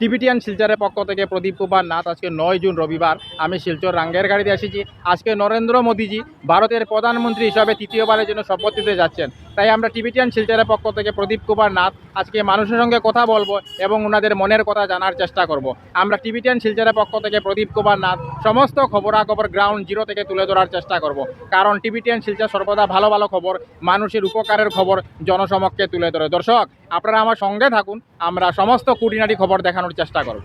Tibetan শিলচরের পক্ষ থেকে প্রদীপ কুমার নাথ, আজকে নয় জুন রবিবার। আমি শিলচর রাঙ্গের গাড়িতে এসেছি। আজকে নরেন্দ্র মোদীজি ভারতের প্রধানমন্ত্রী হিসাবে তৃতীয়বারের জন্য শপথ নিতে যাচ্ছেন। তাই আমরা টিবিটিয়ান শিলচরের পক্ষ থেকে প্রদীপ কুমার নাথ আজকে মানুষের সঙ্গে কথা বলব এবং ওনাদের মনের কথা জানার চেষ্টা করব। আমরা টিবিটিয়ান শিলচরের পক্ষ থেকে প্রদীপ কুমার নাথ সমস্ত খবরাখবর গ্রাউন্ড জিরো থেকে তুলে ধরার চেষ্টা করব। কারণ টিবিটিয়ান শিলচর সর্বদা ভালো ভালো খবর, মানুষের উপকারের খবর জনসমক্ষে তুলে ধরে। দর্শক, আপনারা আমার সঙ্গে থাকুন, আমরা সমস্ত কুটিনাটি খবর দেখানোর চেষ্টা করব।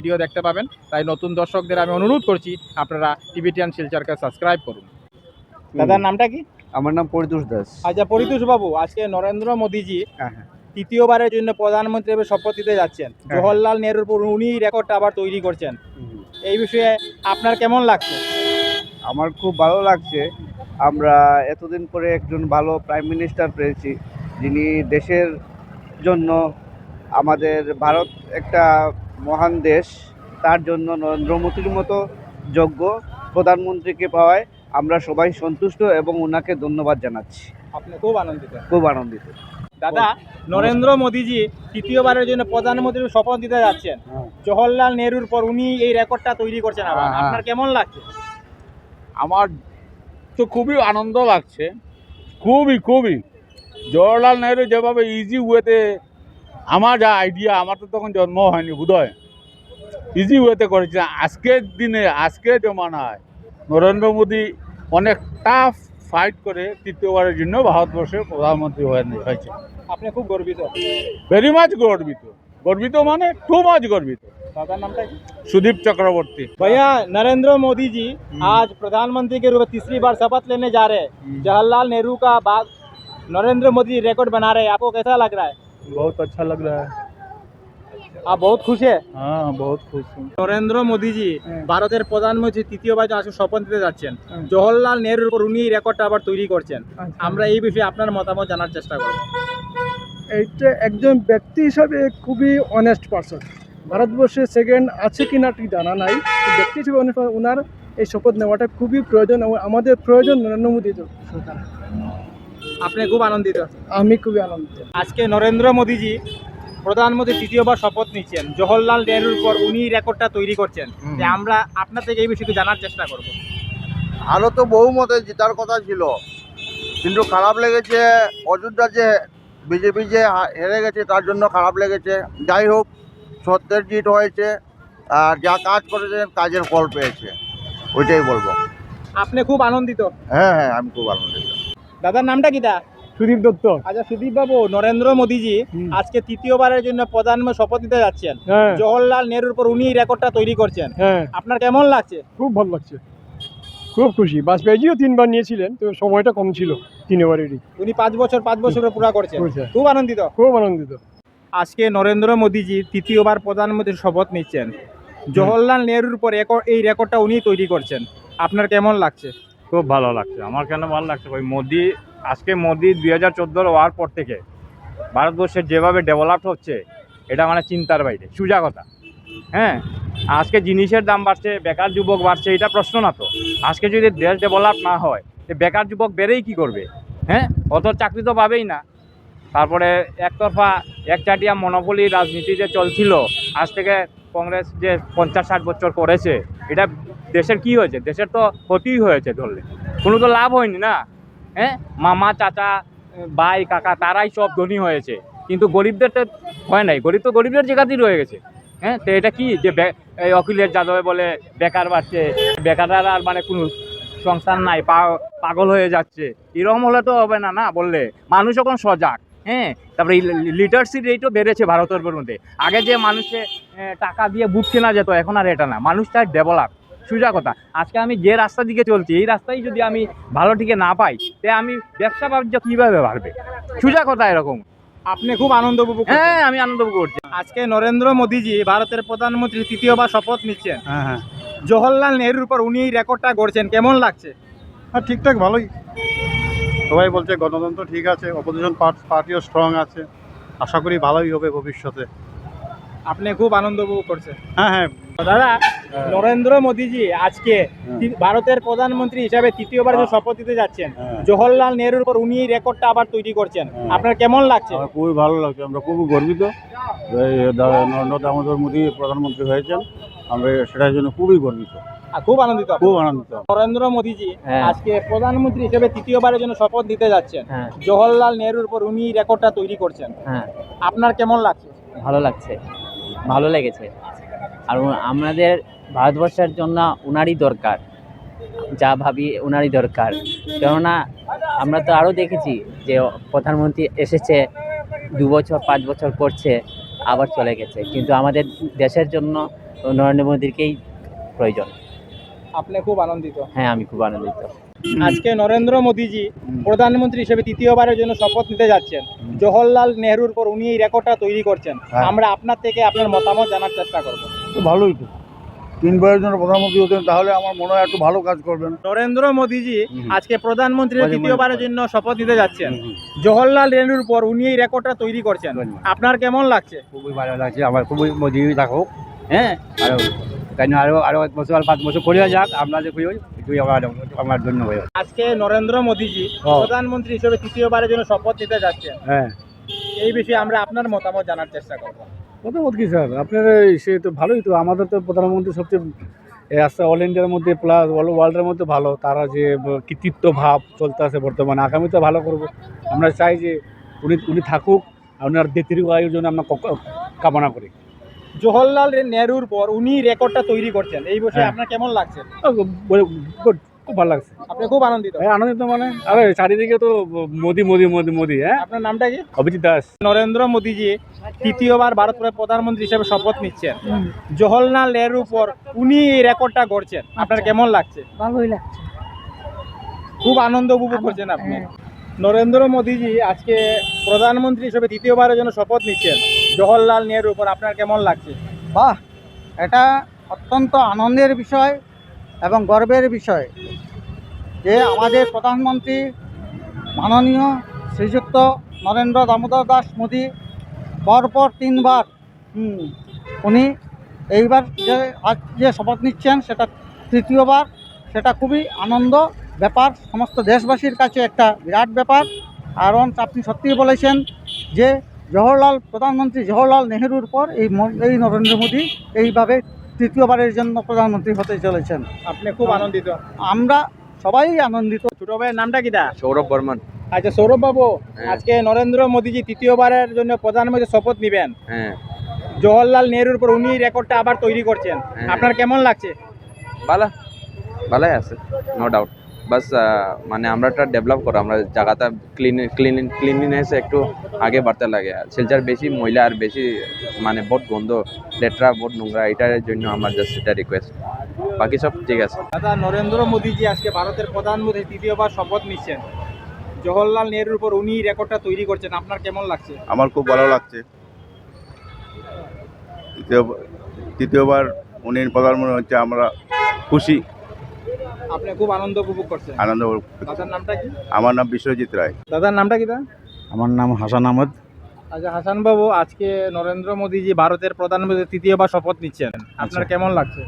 ভিডিও দেখতে পাবেন। তাই নতুন দর্শকদের আমি অনুরোধ করছি আপনারা টিভিটিয়ান শিলচরকে সাবস্ক্রাইব করুন। দাদার নামটা কি? আমার নাম পরিতোষ দাস। আচ্ছা পরিতোষ বাবু আজকে নরেন্দ্র মোদীজি হ্যাঁ হ্যাঁ। তৃতীয়বারের জন্য প্রধানমন্ত্রী হিসেবে শপথ নিতে যাচ্ছেন। জওহরলাল নেহরুর পর উনি রেকর্ডটা আবার তৈরি করছেন। এই বিষয়ে আপনার কেমন লাগছে? আমার খুব ভালো লাগছে। আমরা এতদিন পরে একজন ভালো প্রাইম মিনিস্টার পেয়েছি যিনি দেশের জন্য আমাদের ভারত একটা মহান দেশ তার জন্য নরেন্দ্র মোদীর মতো যোগ্য প্রধানমন্ত্রীকে পাওয়ায় আমরা সবাই সন্তুষ্ট এবং ওনাকে ধন্যবাদ জানাচ্ছি। আপনি খুব আনন্দিত। খুব আনন্দিত। দাদা নরেন্দ্র মোদীজি তৃতীয়বারের জন্য প্রধানমন্ত্রীর শপথ দিতে যাচ্ছেন। জওহরলাল নেহরুর পর উনি এই রেকর্ডটা তৈরি করছেন আবার। হ্যাঁ, হ্যাঁ। আপনার কেমন লাগছে? আমার তো খুবই আনন্দ লাগছে। খুবই খুবই। জওহরলাল নেহরু যেভাবে ইজি ওয়েতে আমার যা আইডিয়া আমার তো তখন জন্ম হয়নি বোধহয় ইজি ওয়েতে করেছে আজকের দিনে আজকের জমানায় নরেন্দ্র মোদী অনেক টাফ ফাইট করে তৃতীয়বারের জন্য ভারতবর্ষের প্রধানমন্ত্রী হয়ে হয়েছে আপনি খুব গর্বিত ভেরি মাচ গর্বিত গর্বিত মানে টু মাচ গর্বিত দাদার নামটা কি सुदीप चक्रवर्ती भैया नरेंद्र मोदी जी आज प्रधानमंत्री के रूप में तीसरी बार शपथ लेने जा रहे हैं जवाहरलाल नेहरू का बाद नरेंद्र मोदी रिकॉर्ड बना रहे हैं आपको कैसा लग रहा है बहुत अच्छा लग रहा है आप बहुत खुश है हाँ बहुत खुश हूँ নরেন্দ্র মোদীজি ভারতের প্রধানমন্ত্রী তৃতীয়বার আজকে শপথ নিতে যাচ্ছেন জওহরলাল নেহরুর উপর উনি রেকর্ডটা আবার তৈরি করছেন আমরা এই বিষয়ে আপনার মতামত জানার চেষ্টা করব এইটা একজন ব্যক্তি হিসাবে খুবই অনেস্ট পারসন ভারতবর্ষে সেকেন্ড আছে কি না ঠিক জানা নাই কিন্তু ব্যক্তি হিসেবে honest- ওনার এই শপথ নেওয়াটা খুবই প্রয়োজন এবং আমাদের প্রয়োজন নরেন্দ্র মোদী সরকার আপনি খুব আনন্দিত? আমি খুবই আনন্দিত। আজকে নরেন্দ্র মোদীজি প্রধানমন্ত্রী তৃতীয়বার শপথ নিচ্ছেন। জওহরলাল নেহরুর পর উনি রেকর্ডটা তৈরি করছেন। যে আমরা আপনার থেকে এই বিষয়টি জানার চেষ্টা করব। আরও তো বহুমতে জেতার কথা ছিল। কিন্তু খারাপ লেগেছে অযোধ্যা যে বিজেপি যে হেরে গেছে তার জন্য খারাপ লেগেছে। যাই হোক সত্যের জিত হয়েছে আর যা কাজ করেছেন কাজের ফল পেয়েছে। ওইটাই বলব। আপনি খুব আনন্দিত? হ্যাঁ হ্যাঁ আমি খুব আনন্দিত। দাদার নামটা কিটা সুদীপ দত্ত। আচ্ছা সুদীপ বাবু নরেন্দ্র মোদীজি আজকে তৃতীয়বারের জন্য প্রধানমন্ত্রী শপথ নিতে যাচ্ছেন। হ্যাঁ। জওহরলাল নেহরুর পর উনি রেকর্ডটা তৈরি করছেন। হ্যাঁ। আপনার কেমন লাগছে? খুব ভালো লাগছে। খুব খুশি। বাজপেয়ীজিও তিনবার নিয়েছিলেন তো সময়টা কম ছিল তিনবারেরই। উনি পাঁচ বছর পাঁচ বছরে পুরা করছেন। করছে। খুব আনন্দিত? খুব আনন্দিত। আজকে নরেন্দ্র মোদীজি তৃতীয়বার প্রধানমন্ত্রীর শপথ নিচ্ছেন। জওহরলাল নেহরুর পর রেকর্ড এই রেকর্ডটা উনি তৈরি করছেন। আপনার কেমন লাগছে? খুব ভালো লাগছে। আমার কেন ভালো লাগছে? ওই মোদি, আজকে মোদি দুই হাজার চোদ্দোর হওয়ার পর থেকে ভারতবর্ষের যেভাবে ডেভেলপ হচ্ছে, এটা মানে চিন্তার বাইরে, সুজা কথা। হ্যাঁ আজকে জিনিসের দাম বাড়ছে, বেকার যুবক বাড়ছে, এটা প্রশ্ন না তো। আজকে যদি দেশ ডেভেলপ না হয়, তো বেকার যুবক বেড়েই কি করবে? হ্যাঁ অত চাকরি তো পাবেই না। তারপরে একতরফা, একচাটিয়া মনোপলি রাজনীতি যে চলছিল, আজ থেকে কংগ্রেস যে পঞ্চাশ ষাট বছর করেছে, এটা দেশের কি হয়েছে? দেশের তো ক্ষতিই হয়েছে ধরলে। কোনো তো লাভ হয়নি না। হ্যাঁ? মামা, চাচা, ভাই, কাকা, তারাই সব ধনী হয়েছে। কিন্তু গরিবদের তো হয় নাই। গরিব তো গরিবদের জায়গাতেই রয়ে গেছে। হ্যাঁ? তো এটা কি? যে এই অখিলেশ যাদবে বলে বেকার বাড়ছে। বেকাররা আর মানে কোনো সংস্থান নাই। পাগল হয়ে যাচ্ছে। এরকম হলে তো হবে না না? বললে। মানুষ এখন সজাগ। হ্যাঁ? তারপরে লিটারশিপ রেটও বেড়েছে ভারতের মধ্যে। আগে যে মানুষে টাকা দিয়ে বুট কেনা যেত, এখন আর এটা না। মানুষটা ডেভেলপ সোজা কথা। আজকে আমি যে রাস্তা দিকে চলছি এই রাস্তায় যদি আমি ভালো ঠিকে না পাই তে আমি ব্যবসা বাণিজ্য কীভাবে বাড়বে? সোজা কথা এরকম। আপনি খুব আনন্দ উপভোগ করছেন। হ্যাঁ আমি আনন্দ উপভোগ করছি। আজকে নরেন্দ্র মোদীজি ভারতের প্রধানমন্ত্রী তৃতীয়বার শপথ নিচ্ছেন। হ্যাঁ হ্যাঁ। জওহরলাল নেহরুর উপর উনি এই রেকর্ডটা গড়ছেন। কেমন লাগছে? হ্যাঁ ঠিকঠাক ভালোই। সবাই বলছে গণতন্ত্র ঠিক আছে অপোজিশন পার্টিও স্ট্রং আছে। আশা করি ভালোই হবে ভবিষ্যতে। আপনি খুব আনন্দ উপভোগ করছেন। হ্যাঁ হ্যাঁ। দাদা নরেন্দ্র মোদীজি আজকে ভারতের প্রধানমন্ত্রী হিসাবে তৃতীয়বার যে শপথ দিতে যাচ্ছেন জওহরলাল নেহরুর উপর উনি এই রেকর্ডটা আবার তৈরি করছেন। আপনার কেমন লাগছে? আমার খুবই ভালো লাগছে আমরা খুবই গর্বিত নরেন্দ্র দামোদর মোদী প্রধানমন্ত্রী হয়েছেন আমরা সেটার জন্য খুবই গর্বিত। আর খুব আনন্দিত খুব আনন্দিত। নরেন্দ্র মোদীজি হ্যাঁ। আজকে প্রধানমন্ত্রী হিসেবে তৃতীয়বারের জন্য শপথ দিতে যাচ্ছেন। হ্যাঁ। জওহরলাল নেহরুর উপর উনি রেকর্ডটা তৈরি করছেন। হ্যাঁ। আপনার কেমন লাগছে? ভালো লাগছে। ভালো লেগেছে। আর আমাদের ভারতবর্ষের জন্য ওনারই দরকার। যা ভাবি উনারই দরকার। কেননা আমরা তো আরও দেখেছি যে প্রধানমন্ত্রী এসেছে দু বছর পাঁচ বছর করছে আবার চলে গেছে। কিন্তু আমাদের দেশের জন্য নরেন্দ্র মোদীকেই প্রয়োজন। আপনি খুব আনন্দিত? হ্যাঁ আমি খুব আনন্দিত। আজকে নরেন্দ্র মোদীজি প্রধানমন্ত্রী হিসেবে তৃতীয়বারের জন্য শপথ নিতে যাচ্ছেন। জওহরলাল নেহরুর পর উনি এই রেকর্ডটা তৈরি করছেন। হ্যাঁ। আমরা আপনার থেকে আপনার মতামত জানার চেষ্টা করব। ভালোই তো। তিনবারের জন্য প্রধানমন্ত্রী হতেন তাহলে আমার মনে হয় একটু ভালো কাজ করবেন। নরেন্দ্র মোদীজি আজকে প্রধানমন্ত্রী। তৃতীয়বারের জন্য শপথ নিতে যাচ্ছেন। জওহরলাল নেহরুর উপর উনি এই রেকর্ডটা তৈরি করছেন। আপনার কেমন লাগছে? খুবই ভালো লাগছে। আমার খুবই মোদি থাকুক হ্যাঁ। আরও কেন আরও আরও এক বছর পাঁচ বছর করে যাক আমরা যে এটুই আমার আমার জন্য হয়ে আজকে নরেন্দ্র মোদীজি প্রধানমন্ত্রী হিসেবে তৃতীয়বারের জন্য শপথ নিতে যাচ্ছেন। হ্যাঁ। এই বিষয়ে আমরা আপনার মতামত জানার চেষ্টা করব। মতামত কি স্যার? আপনার সে তো ভালোই তো আমাদের তো প্রধানমন্ত্রী সবচেয়ে আস্তে অল ইন্ডিয়ার মধ্যে প্লাস অল ওয়ার্ল্ডের মধ্যে ভালো। তারা যে কৃতিত্ব ভাব চলতে আছে বর্তমানে আগামীতে ভালো করব। আমরা চাই যে উনি উনি থাকুক আর ওনার দীর্ঘ আয়ুর জন্য আমরা কামনা করি। জওহরলাল নেহরুর পর উনি রেকর্ডটা তৈরি করছেন। এই বিষয়ে হ্যাঁ। আপনার কেমন লাগছে? গুড খুব ভালো লাগছে। আপনি খুব আনন্দিত? হ্যাঁ আনন্দিত মানে? আরে চারিদিকে তো মোদি মোদি মোদি মোদি হ্যাঁ? আপনার নামটা কি? অভিজিৎ দাস। নরেন্দ্র মোদীজি তৃতীয়বার ভারতের প্রধানমন্ত্রী হিসেবে শপথ নিচ্ছেন। জওহরলাল নেহরুর উপর উনি এই রেকর্ডটা গড়ছেন। আপনার কেমন লাগছে? ভালোই লাগছে। খুব আনন্দ উপভোগ করছেন আপনি। হ্যাঁ। নরেন্দ্র মোদীজি আজকে প্রধানমন্ত্রী হিসেবে তৃতীয়বারের জন্য শপথ নিচ্ছেন। জওহরলাল নেহরুর উপর আপনার কেমন লাগছে? বাহ, এটা অত্যন্ত আনন্দের বিষয় এবং গর্বের বিষয় যে আমাদের প্রধানমন্ত্রী মাননীয় শ্রীযুক্ত নরেন্দ্র দামোদর দাস মোদী পরপর তিনবার উনি এইবার যে আজ যে শপথ নিচ্ছেন, সেটা তৃতীয়বার, সেটা খুবই আনন্দ ব্যাপার। সমস্ত দেশবাসীর কাছে একটা বিরাট ব্যাপার। কারণ আপনি সত্যিই বলেছেন যে জওহরলাল প্রধানমন্ত্রী জওহরলাল নেহেরুর পর এই এই নরেন্দ্র মোদী এইভাবে তৃতীয়বারের জন্য প্রধানমন্ত্রী হতে চলেছেন। আপনি খুব আনন্দিত। আমরা সবাই আনন্দিত। ছোট ভাইয়ের নামটা কিটা সৌরভ বর্মন। আচ্ছা সৌরভ বাবু হ্যাঁ। আজকে নরেন্দ্র মোদীজি তৃতীয়বারের জন্য প্রধানমন্ত্রী শপথ নেবেন। হ্যাঁ। জওহরলাল নেহরুর পর উনি রেকর্ডটা আবার তৈরি করছেন। হ্যাঁ। আপনার কেমন লাগছে? ভালো। ভালোই আছে নো ডাউট বাস মানে আমরা একটা ডেভেলপ করো আমরা জায়গাটা ক্লিন ক্লিন ক্লিনলিনেস একটু আগে বাড়তে লাগে। আর শিলচার বেশি ময়লা আর বেশি মানে বহুত গন্ধ লেটরা বহুত নোংরা এটার জন্য আমার জাস্ট এটা রিকোয়েস্ট বাকি সব ঠিক আছে। দাদা নরেন্দ্র মোদীজি আজকে ভারতের প্রধানমন্ত্রী তৃতীয়বার শপথ নিচ্ছেন। জওহরলাল নেহরুর উপর উনি রেকর্ডটা তৈরি করছেন আপনার কেমন লাগছে? আমার খুব ভালো লাগছে। তৃতীয় তৃতীয়বার উনি প্রধানমন্ত্রী হচ্ছে আমরা খুশি। আপনি খুব আনন্দ উপভোগ করছেন। আনন্দ দাদার নামটা কি? আমার নাম বিশ্বজিৎ রায়। দাদার নামটা কি দা আমার নাম হাসান আহমদ। আচ্ছা হাসান বাবু আজকে নরেন্দ্র মোদীজি ভারতের প্রধানমন্ত্রী তৃতীয়বার শপথ নিচ্ছেন। আপনার কেমন লাগছে?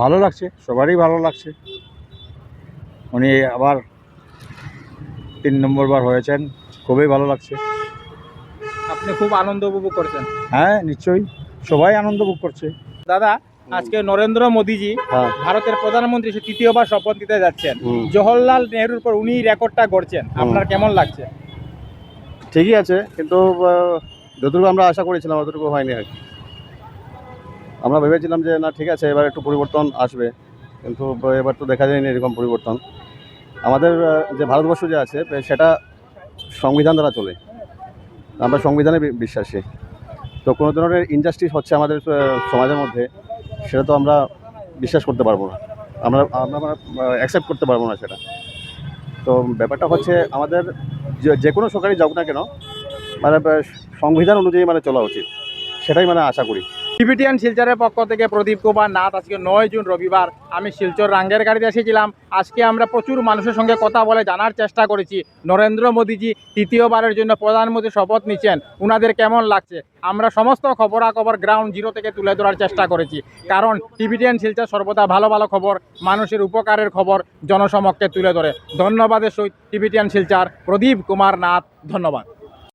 ভালো লাগছে সবারই ভালো লাগছে। উনি আবার তিন নম্বর বার হয়েছেন খুবই ভালো লাগছে। আপনি খুব আনন্দ উপভোগ করছেন। হ্যাঁ নিশ্চয়ই। সবাই আনন্দ ভোগ করছে। দাদা আজকে নরেন্দ্র মোদীজি হ্যাঁ। ভারতের প্রধানমন্ত্রী হিসেবে তৃতীয়বার শপথ নিতে যাচ্ছেন। জওহরলাল নেহরুর উপর উনি রেকর্ডটা গড়ছেন। আপনার কেমন লাগছে? ঠিকই আছে কিন্তু যতটুকু আমরা আশা করেছিলাম অতটুকু হয়নি আর কি। আমরা ভেবেছিলাম যে না ঠিক আছে এবার একটু পরিবর্তন আসবে। কিন্তু এবার তো দেখা যায়নি এরকম পরিবর্তন। আমাদের যে ভারতবর্ষ যে আছে সেটা সংবিধান দ্বারা চলে। আমরা সংবিধানে বিশ্বাসী। তো কোনো ধরনের ইনজাস্টিস হচ্ছে আমাদের সমাজের মধ্যে। সেটা তো আমরা বিশ্বাস করতে পারব না। আমরা আমরা অ্যাকসেপ্ট করতে পারব না সেটা। তো ব্যাপারটা হচ্ছে আমাদের যে যে কোনো সরকারি যাক না কেন মানে সংবিধান অনুযায়ী মানে চলা উচিত। সেটাই মানে আশা করি। টিবিটিয়ান শিলচরের পক্ষ থেকে প্রদীপ কুমার নাথ, আজকে নয় জুন রবিবার। আমি শিলচর রাঙ্গের গাড়িতে এসেছিলাম। আজকে আমরা প্রচুর মানুষের সঙ্গে কথা বলে জানার চেষ্টা করেছি। নরেন্দ্র মোদীজি তৃতীয়বারের জন্য প্রধানমন্ত্রী শপথ নিচ্ছেন। উনাদের কেমন লাগছে? আমরা সমস্ত খবরাখবর গ্রাউন্ড জিরো থেকে তুলে ধরার চেষ্টা করেছি। কারণ টিবিটিয়ান শিলচর সর্বদা ভালো ভালো খবর, মানুষের উপকারের খবর জনসমক্ষে তুলে ধরে। ধন্যবাদের সহিত টিবিটিয়ান শিলচর, প্রদীপ কুমার নাথ, ধন্যবাদ।